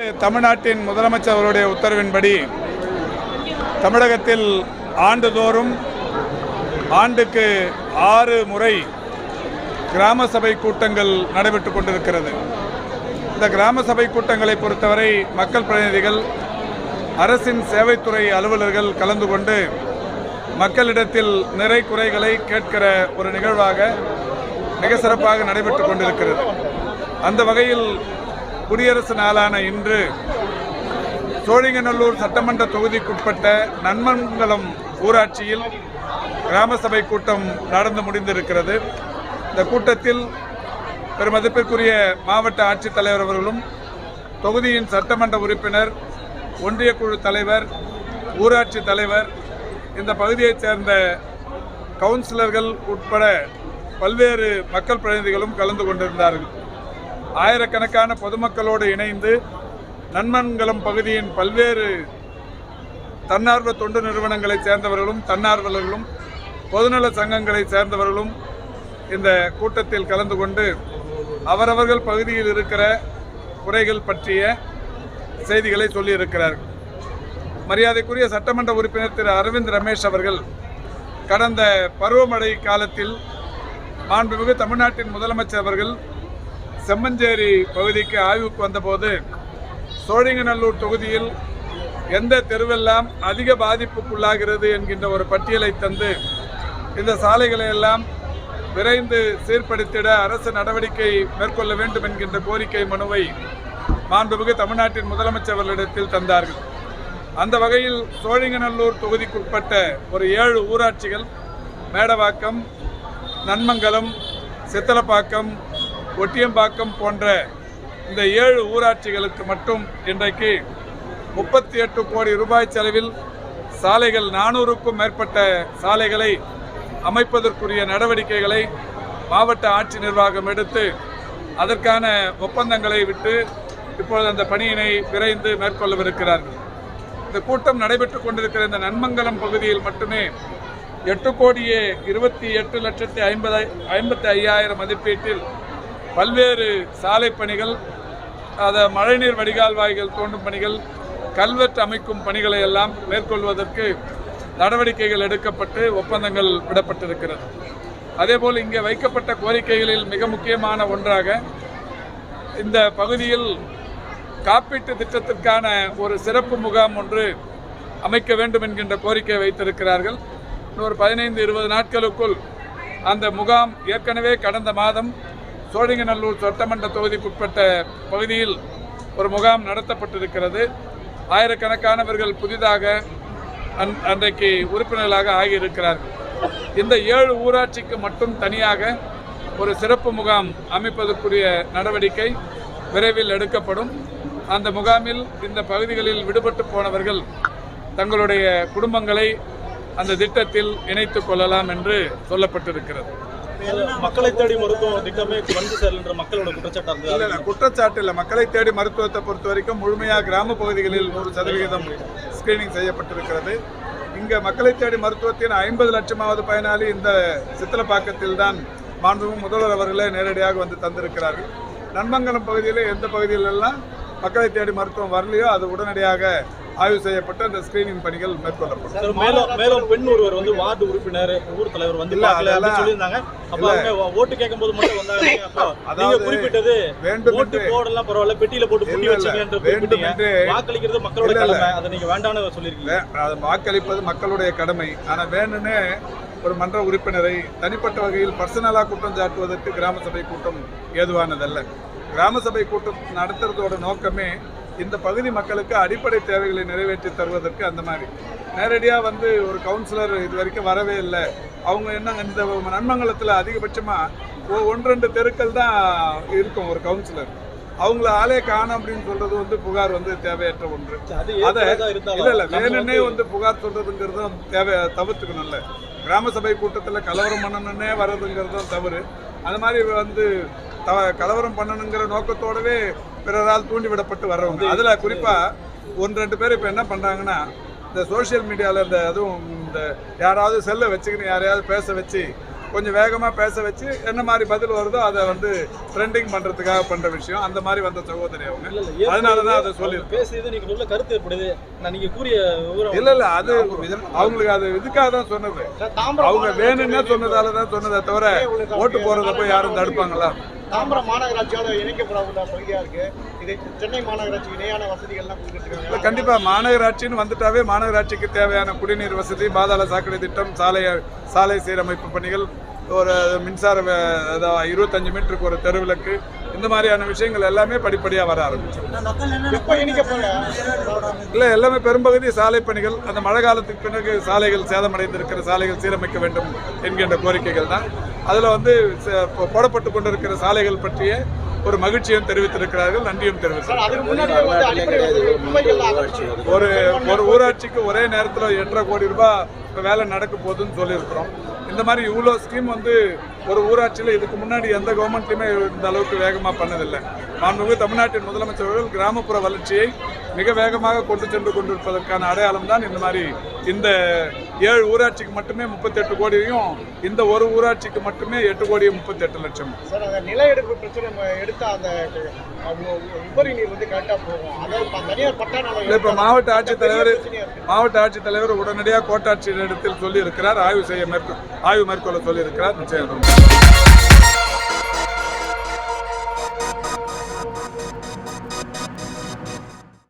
தமிழ்நாட்டின் முதலமைச்சர் அவருடைய உத்தரவின்படி தமிழகத்தில் ஆண்டுதோறும் ஆண்டுக்கு ஆறு முறை கிராம சபை கூட்டங்கள் நடைபெற்று கொண்டிருக்கிறது. இந்த கிராம சபை கூட்டங்களை பொறுத்தவரை மக்கள் பிரதிநிதிகள் அரசின் சேவைத்துறை அலுவலர்கள் கலந்து கொண்டு மக்களிடத்தில் நிறை குறைகளை கேட்கிற ஒரு நிகழ்வாக மிக சிறப்பாக நடைபெற்று கொண்டிருக்கிறது. அந்த வகையில் குடியரசு நாளான இன்று சோழிங்கநல்லூர் சட்டமன்ற தொகுதிக்குட்பட்ட நன்மங்கலம் ஊராட்சியில் கிராம சபை கூட்டம் நடந்து முடிந்திருக்கிறது. இந்த கூட்டத்தில் பெருமதிப்பிற்குரிய மாவட்ட ஆட்சித்தலைவர் அவர்களும் தொகுதியின் சட்டமன்ற உறுப்பினர் ஒன்றிய குழு தலைவர் ஊராட்சி தலைவர் இந்த பகுதியைச் சேர்ந்த கவுன்சிலர்கள் உட்பட பல்வேறு மக்கள் பிரதிநிதிகளும் கலந்து கொண்டிருந்தார்கள். ஆயிரக்கணக்கான பொதுமக்களோடு இணைந்து நன்மங்கலம் பகுதியின் பல்வேறு தன்னார்வ தொண்டு நிறுவனங்களைச் சேர்ந்தவர்களும் தன்னார்வலர்களும் பொதுநல சங்கங்களைச் சேர்ந்தவர்களும் இந்த கூட்டத்தில் கலந்து கொண்டு அவரவர்கள் பகுதியில் இருக்கிற குறைகள் பற்றிய செய்திகளை சொல்லியிருக்கிறார்கள் மரியாதைக்குரிய சட்டமன்ற உறுப்பினர் திரு. அரவிந்த் ரமேஷ் அவர்கள் கடந்த பருவமழை காலத்தில் மாண்புமிகு தமிழ்நாட்டின் முதலமைச்சர் அவர்கள் செம்மஞ்சேரி பகுதிக்கு ஆய்வுக்கு வந்தபோது சோழிங்கநல்லூர் தொகுதியில் எந்த தெருவெல்லாம் அதிக பாதிப்புக்குள்ளாகிறது என்கின்ற ஒரு பட்டியலை தந்து இந்த சாலைகளை எல்லாம் விரைந்து சீர்படுத்திட அரசு நடவடிக்கை மேற்கொள்ள வேண்டும் என்கின்ற கோரிக்கை மனுவை மாண்புமிகு தமிழ்நாட்டின் முதலமைச்சர்களிடத்தில் தந்தார்கள். அந்த வகையில் சோழிங்கநல்லூர் தொகுதிக்குட்பட்ட ஒரு ஏழு ஊராட்சிகள் மேடவாக்கம் நன்மங்கலம் சித்தலப்பாக்கம் ஒட்டியம்பாக்கம் போன்ற இந்த ஏழு ஊராட்சிகளுக்கு மட்டும் இன்றைக்கு முப்பத்தி எட்டு கோடி ரூபாய் செலவில் சாலைகள் நானூறுக்கும் மேற்பட்ட சாலைகளை அமைப்பதற்குரிய நடவடிக்கைகளை மாவட்ட ஆட்சி நிர்வாகம் எடுத்து அதற்கான ஒப்பந்தங்களை விட்டு இப்பொழுது அந்த பணியினை விரைந்து மேற்கொள்ளவிருக்கிறார்கள். இந்த கூட்டம் நடைபெற்றுக் கொண்டிருக்கிற இந்த நன்மங்கலம் பகுதியில் மட்டுமே எட்டு கோடியே இருபத்தி எட்டு லட்சத்தி ஐம்பது ஐம்பத்தி ஐயாயிரம் மதிப்பீட்டில் பல்வேறு சாலை பணிகள் அதை மழைநீர் வடிகால் வாய்கள் தோண்டும் பணிகள் கல்வெட்டு அமைக்கும் பணிகளை எல்லாம் மேற்கொள்வதற்கு நடவடிக்கைகள் எடுக்கப்பட்டு ஒப்பந்தங்கள் விடப்பட்டிருக்கிறது. அதேபோல் இங்கே வைக்கப்பட்ட கோரிக்கைகளில் மிக முக்கியமான ஒன்றாக இந்த பகுதியில் காப்பீட்டு திட்டத்திற்கான ஒரு சிறப்பு முகாம் ஒன்று அமைக்க வேண்டும் என்கின்ற கோரிக்கை வைத்திருக்கிறார்கள். இன்னொரு பதினைந்து இருபது நாட்களுக்குள் அந்த முகாம் ஏற்கனவே கடந்த மாதம் சோழிங்கநல்லூர் சட்டமன்ற தொகுதிக்குட்பட்ட பகுதியில் ஒரு முகாம் நடத்தப்பட்டிருக்கிறது. ஆயிரக்கணக்கானவர்கள் புதிதாக அன் அன்றைக்கு உறுப்பினர்களாக ஆகியிருக்கிறார்கள். இந்த ஏழு ஊராட்சிக்கு மட்டும் தனியாக ஒரு சிறப்பு முகாம் அமைப்பதற்குரிய நடவடிக்கை விரைவில் எடுக்கப்படும். அந்த முகாமில் இந்த பகுதிகளில் விடுபட்டு போனவர்கள் தங்களுடைய குடும்பங்களை அந்த திட்டத்தில் இணைத்துக் கொள்ளலாம் என்று சொல்லப்பட்டிருக்கிறது. மக்களை தேடி மருத்துவம் திட்டமே வந்து சேரலன்ற மக்களோட குற்றச்சாட்டு இல்ல இருந்தது? இல்ல குற்றச்சாட்டு இல்லை. மக்களை தேடி மருத்துவத்தை பொறுத்த வரைக்கும் முழுமையாக கிராம பகுதிகளில் நூறு சதவிகிதம் ஸ்கிரீனிங் செய்யப்பட்டிருக்கிறது. இங்க மக்களை தேடி மருத்துவத்தின் ஐம்பது லட்சமாவது பயனாளி இந்த சித்தலப்பாக்கத்தில் தான் மாண்புமிகு முதல்வர் அவர்களே நேரடியாக வந்து தந்திருக்கிறார்கள். நன்மங்கலம் பகுதியில் எந்த பகுதியிலெல்லாம் மக்களை தேடி மருத்துவம் வரலையோ அது உடனடியாக ஆய்வு செய்யப்பட்டு அந்த ஸ்கிரீனிங் பணிகள் மேற்கொள்ளப்படும். மேலும் மேலும் பெண் ஒருவர் வந்து வார்டு உறுப்பினர் ஊர் தலைவர் வந்து சொல்லியிருந்தாங்க. ஓட்டு கேட்கும் போது மட்டும் வந்தாங்க. அதாவது குறிப்பிட்டது வேண்டும் ஓட்டு போடலாம் பரவாயில்ல பெட்டியில போட்டு புட்டி இல்ல. வச்சீங்க என்று வேண்டும் என்று- வாக்களிக்கிறது மக்களோட இல்ல, இல்ல. கடமை. அதை நீங்க வேண்டாம்னு சொல்லியிருக்கீங்க. அது வாக்களிப்பது மக்களுடைய கடமை. ஆனால் வேணும்னே ஒரு மன்ற உறுப்பினரை தனிப்பட்ட வகையில் பர்சனலாக குற்றம் சாட்டுவதற்கு கிராம சபை கூட்டம் ஏதுவானதல்ல. கிராம சபை கூட்டம் நடத்துறதோட நோக்கமே இந்த பகுதி மக்களுக்கு அடிப்படை தேவைகளை நிறைவேற்றி தருவதற்கு அந்த மாதிரி. நேரடியாக வந்து ஒரு கவுன்சிலர் இது வரைக்கும் வரவே இல்லை. அவங்க என்ன இந்த நன்மங்கலத்தில் அதிகபட்சமாக ஒன்று ரெண்டு தெருக்கள் தான் இருக்கும் ஒரு கவுன்சிலர் அவங்கள ஆளே காணும் அப்படின்னு சொல்றது வந்து புகார் வந்து தேவையற்ற ஒன்று. அது இல்ல இல்ல வேணும்னே வந்து புகார் சொல்றதுங்கிறதும் தேவை தவிர்த்துக்கணும்ல கிராம சபை கூட்டத்தில் கலவரம் பண்ணணுன்னே வர்றதுங்கிறதும் தவறு. அது மாதிரி வந்து த கலவரம் பண்ணணுங்கிற நோக்கத்தோடவே பிறரால் தூண்டிவிடப்பட்டு வர்றவங்க. அதுல குறிப்பா ஒன்று ரெண்டு பேர் இப்போ என்ன பண்றாங்கன்னா இந்த சோஷியல் மீடியாவில் இந்த அதுவும் இந்த யாராவது செல்லை வச்சுக்கின்னு யாரையாவது பேச வச்சு கொஞ்சம் வேகமாக பேச வச்சு என்ன மாதிரி பதில் வருதோ அதை வந்து ட்ரெண்டிங் பண்ணுறதுக்காக பண்ணுற விஷயம். அந்த மாதிரி வந்த சகோதரி அவங்க. அதனால தான் அதை சொல்லி பேசியது நீங்க நல்ல கருத்து ஏற்படுது. நான் நீங்க கூறிய இல்ல இல்ல அது அவங்களுக்கு அது இதுக்காக தான் சொன்னது. அவங்க வேணும்னே சொன்னதால தான் சொன்னதை தவிர ஓட்டு போய் யாரும் தடுப்பாங்களா? தாம்பரம் மாநகராட்சியோட இணைக்கப்படாத பகுதியா இருக்கு. இது சென்னை மாநகராட்சி இணையான வசதிகள்லாம் கொடுத்துட்டு இல்ல இருக்காங்க கண்டிப்பா. மாநகராட்சின்னு வந்துட்டாவே மாநகராட்சிக்கு தேவையான குடிநீர் வசதி பாதாள சாக்கடை திட்டம் சாலை சாலை சீரமைப்பு பணிகள் ஒரு மின்சார இருபத்தஞ்சு மீட்டருக்கு ஒரு தெருவிளக்கு இந்த மாதிரியான விஷயங்கள் எல்லாமே படிப்படியா வர ஆரம்பிச்சு எப்ப இணைக்கப்பட? இல்ல எல்லாமே பெரும்பகுதி சாலை பணிகள் அந்த மழை காலத்துக்கு பிறகு சாலைகள் சேதமடைந்திருக்கிற சாலைகள் சீரமைக்க வேண்டும் என்கின்ற கோரிக்கைகள் தான். அதுல வந்து போடப்பட்டு கொண்டிருக்கிற சாலைகள் பற்றிய ஒரு மகிழ்ச்சியும் தெரிவித்திருக்கிறார்கள் நன்றியும் குப்பைகள் ஒரு ஒரு ஊராட்சிக்கு ஒரே நேரத்தில் எட்டரை கோடி ரூபாய் இப்போ வேலை நடக்க போகுதுன்னு சொல்லியிருக்கிறோம். இந்த மாதிரி இவ்வளோ ஸ்கீம் வந்து ஒரு ஊராட்சியில் இதுக்கு முன்னாடி எந்த கவர்மெண்ட்லையுமே இந்த அளவுக்கு வேகமாக பண்ணதில்லை. மாண்புமிகு தமிழ்நாட்டின் முதலமைச்சர் அவர்கள் கிராமப்புற வளர்ச்சியை மிக வேகமாக கொண்டு சென்று கொண்டிருப்பதற்கான அடையாளம் தான் இந்த மாதிரி இந்த ஏழு ஊராட்சிக்கு மட்டுமே முப்பத்தெட்டு கோடியும் இந்த ஒரு ஊராட்சிக்கு மட்டுமே எட்டு கோடியும் முப்பத்தெட்டு லட்சம். சார் அந்த நில எடுப்பு பிரச்சனை எடுத்தா அந்த உபரி நீர் வந்து கரெக்டா போகும். இப்ப மாவட்ட ஆட்சித்தலைவர். மாவட்ட ஆட்சித்தலைவர் உடனடியாக கோட்டாட்சியரிடத்தில் சொல்லியிருக்கிறார். ஆய்வு செய்ய மேற்கொள் ஆய்வு மேற்கொள்ள சொல்லியிருக்கிறார். நிச்சயம்.